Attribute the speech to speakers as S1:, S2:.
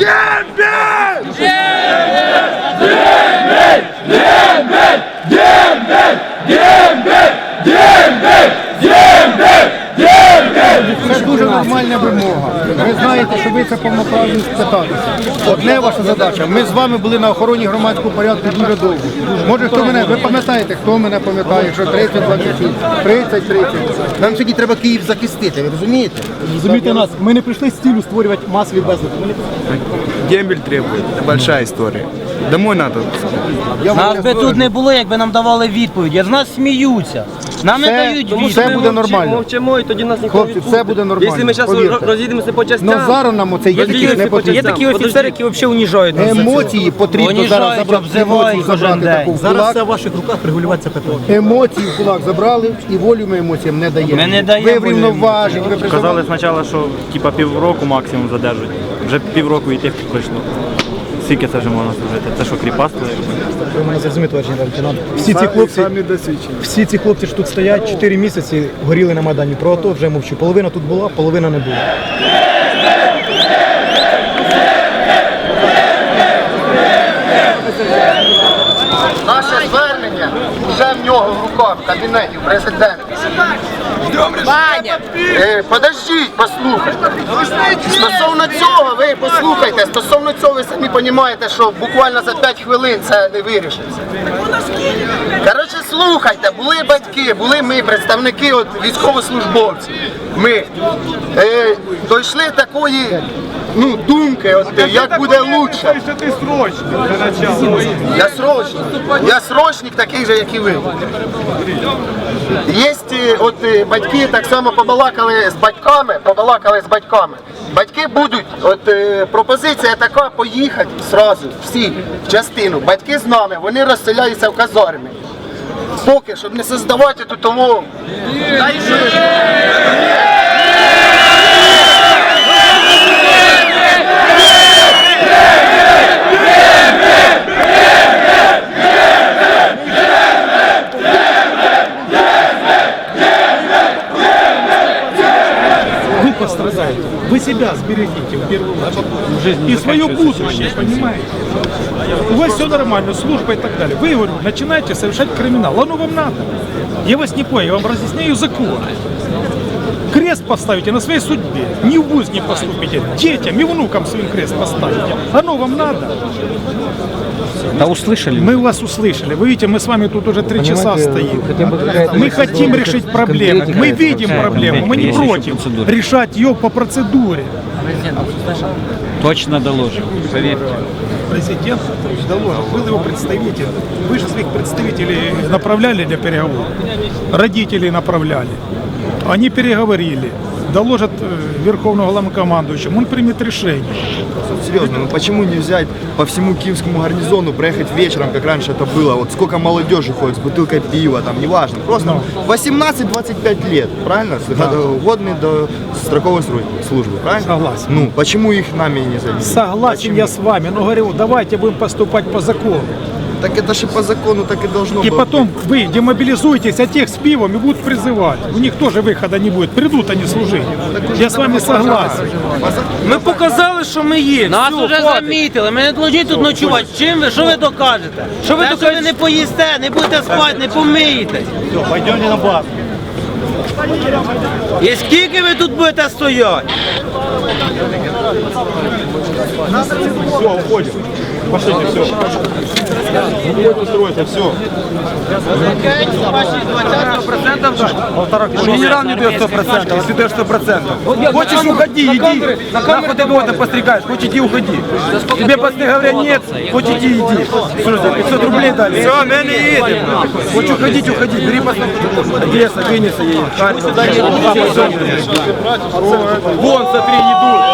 S1: Yeah, Це дуже нормальна вимога. Ви знаєте, що ви це повноправні спитатися. Одне ваша задача. Ми з вами були на охороні громадського порядку дуже довго. Може, хто мене, ви пам'ятаєте, хто мене пам'ятає, що 30, 26, 30, 30. Нам сьогодні треба Київ захистити, ви розумієте?
S2: Розумієте нас, ми не прийшли з ціллю створювати масові не
S3: Дембель требует. Это большая история. Домой надо.
S1: Я
S4: Нас би тут не було, якби нам давали відповіді. З нас сміються. Нам не
S1: Все-
S4: дають
S1: все
S4: відповіді.
S1: буде нормально.
S5: Мовчимо, і тоді нас ніхто
S1: Хлопці,
S5: не
S1: все
S5: відпустить.
S1: буде нормально,
S5: Якщо ми зараз
S1: повірте.
S5: роз'їдемося по частям,
S1: Ну зараз нам оце є
S5: Роз'їдемося
S1: не потрібно.
S5: частям.
S6: Є такі офіцери, які взагалі уніжають нас. за це.
S1: Емоції потрібно зараз забрати
S4: обзивають
S1: емоції,
S4: кожен
S1: забрати
S4: день.
S1: таку в
S2: Зараз
S1: кулак.
S2: все в ваших руках регулювати це питання.
S1: Емоції в кулак забрали і волю ми емоціям не даємо.
S4: Ми не даємо
S1: Ви
S4: волю
S1: врівноважені, ви
S7: Казали спочатку, що типа півроку максимум задержать. Вже півроку і тих пройшло. Скільки це вже можна служити? Це що, кріпацтво?
S2: Ви мене зрозумієте, товариш лейтенант. Всі ці хлопці,
S3: Самі досвідчені.
S2: всі ці хлопці що тут стоять 4 місяці, горіли на Майдані. Про АТО вже мовчу. Половина тут була, половина не була.
S1: Наше звернення вже в нього в руках, в кабінеті, в президента. Е, подождіть, послухайте. Стосовно цього, ви послухайте, стосовно цього ви самі розумієте, що буквально за 5 хвилин це не вирішиться. Коротше, слухайте, були батьки, були ми, представники от, військовослужбовців. Ми е, дійшли такої ну, думки, от, як буде лучше. Я срочник. Я срочник такий же, як і ви. Є е, от е, батьки так само побалакали з батьками, побалакали з батьками. Батьки будуть, от е, пропозиція така поїхати зразу, всі в частину. Батьки з нами, вони розселяються в казармі. Поки, щоб не создавати тут того.
S8: Вы пострадаете. Вы себя сберегите в первую очередь. И свое будущее, понимаете? У вас все нормально, служба и так далее. Вы, говорю, начинаете совершать криминал. Оно вам надо. Я вас не понял, я вам разъясняю закон. Крест поставите на своей судьбе. Ни в ВУЗ не поступите. Детям и внукам своим крест поставите. Оно вам надо.
S6: Да услышали.
S8: Мы вас услышали. Вы видите, мы с вами тут уже три часа стоим. Мы хотим решить проблему. Мы видим проблему. Мы не против решать ее по процедуре.
S6: Точно доложим. Поверьте.
S8: Президент доложил, был его представитель. Вы же своих представителей направляли для переговоров. Родителей направляли. Они переговорили. Доложат э, Верховному главнокомандующему. Он примет решение.
S3: Серьезно, ну почему не взять по всему киевскому гарнизону, проехать вечером, как раньше это было? Вот сколько молодежи ходит с бутылкой пива, там, неважно. Просто 18-25 лет, правильно? Годный до строковой сру- службы, правильно?
S8: Согласен.
S3: Ну, почему их нами не заменить?
S8: Согласен я с вами, но говорю, давайте будем поступать по закону.
S3: Так это же по закону так и должно
S8: И
S3: было
S8: потом вы демобилизуетесь, а тех с пивом и будут призывать. У них тоже выхода не будет. Придут они служить. Я с вами согласен.
S5: Ми показали, що ми є.
S4: Нас
S5: Все,
S4: вже
S5: хватить.
S4: замітили, ми не должні тут ночувати. Чим ви? Що ви докажете? Що ви Те, що ви не поїсте, не будете спати, не помиєтесь.
S2: Пойдемте на базу.
S4: І скільки ви тут будете стояти?
S3: Все, уходим. Пошлите, все. Уходим строиться, все.
S5: Генерал не дает 100%, если даешь 100%. Хочешь уходи, иди. Нахуй ты кого-то подстрекаешь, хочешь иди уходи. Тебе пацаны говорят нет, хочешь иди, иди. Же, 500 рублей дали? Все, мы не едем. Хочешь уходить, уходи, бери пацаны. Одесса, Винница едет, Харьков. Вон, смотри, идут.